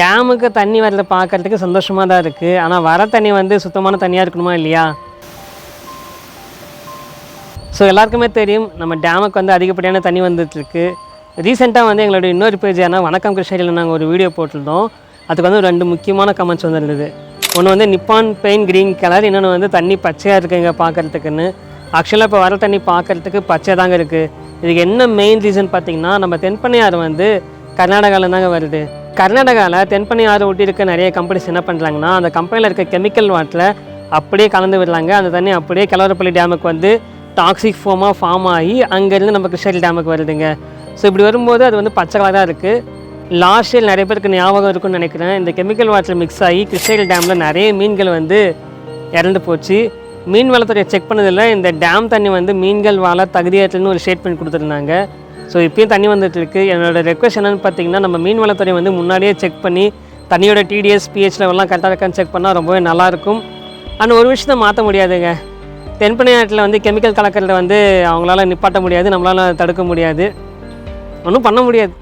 டேமுக்கு தண்ணி வரத பார்க்கறதுக்கு சந்தோஷமாக தான் இருக்குது ஆனால் வர தண்ணி வந்து சுத்தமான தண்ணியாக இருக்கணுமா இல்லையா? ஸோ எல்லாருக்குமே தெரியும் நம்ம டேமுக்கு வந்து அதிகப்படியான தண்ணி வந்துட்டுருக்கு ரீசெண்டாக வந்து எங்களோட இன்னொரு பேஜான வணக்கம் கிருஷ்ணகிரியில் நாங்கள் ஒரு வீடியோ போட்டிருந்தோம். அதுக்கு வந்து ரெண்டு முக்கியமான கமெண்ட்ஸ் வந்துருந்தது. ஒன்று வந்து நிப்பான் பெயின் க்ரீன் கலர் இன்னொன்று வந்து தண்ணி பச்சையாக இருக்குங்க பார்க்கறதுக்குன்னு. ஆக்சுவலாக இப்போ வர தண்ணி பார்க்கறதுக்கு பச்சை தாங்க இருக்குது இதுக்கு என்ன மெயின் ரீசன் பார்த்திங்கன்னா நம்ம தென்பண்ணையாறு வந்து கர்நாடகாவில் தாங்க வருது. கர்நாடகாவில் தென்பண்ணையாறு ஒட்டி இருக்க நிறைய கம்பெனிஸ் என்ன பண்ணுறாங்கன்னா அந்த கம்பெனியில் இருக்க கெமிக்கல் வாட்டில் அப்படியே கலந்து விடுறாங்க. அந்த தண்ணி அப்படியே கிளவரப்பள்ளி டேமுக்கு வந்து டாக்ஸிக் ஃபோமாக ஃபார்ம் ஆகி அங்கேருந்து நம்ம கிருஷ்ணகிரி டேமுக்கு வருதுங்க. ஸோ இப்படி வரும்போது அது வந்து பச்சை கலராக இருக்குது லாஸ்ட் இயர் நிறைய பேருக்கு ஞாபகம் இருக்கும்னு நினைக்கிறேன். இந்த கெமிக்கல் வாட்டில் மிக்ஸ் ஆகி கிருஷ்ணகிரி டேமில் நிறைய மீன்கள் வந்து இறந்து போச்சு. மீன் வளத்துறையை செக் பண்ணதில் இந்த டேம் தண்ணி வந்து மீன்கள் வாழ தகுதியாற்றுன்னு ஒரு ஸ்டேட்மெண்ட் கொடுத்துருந்தாங்க. ஸோ இப்பயும் தண்ணி வந்துட்டு இருக்கு. என்னோட ரெக்வஸ்ட் என்னன்னு பார்த்தீங்கன்னா நம்ம மீன் வளத்துறை வந்து முன்னாடியே செக் பண்ணி தண்ணியோட டிடிஎஸ் பிஹெச் லெவல்லாம் கரெக்டாக இருக்கான்னு செக் பண்ணால் ரொம்பவே நல்லாயிருக்கும். ஆனால் ஒரு விஷயத்தை மாற்ற முடியாதுங்க. தென்பனையாட்டில் வந்து கெமிக்கல் கலக்கிறத வந்து அவங்களால நிப்பாட்ட முடியாது நம்மளால் தடுக்க முடியாது. ஒன்றும் பண்ண முடியாது.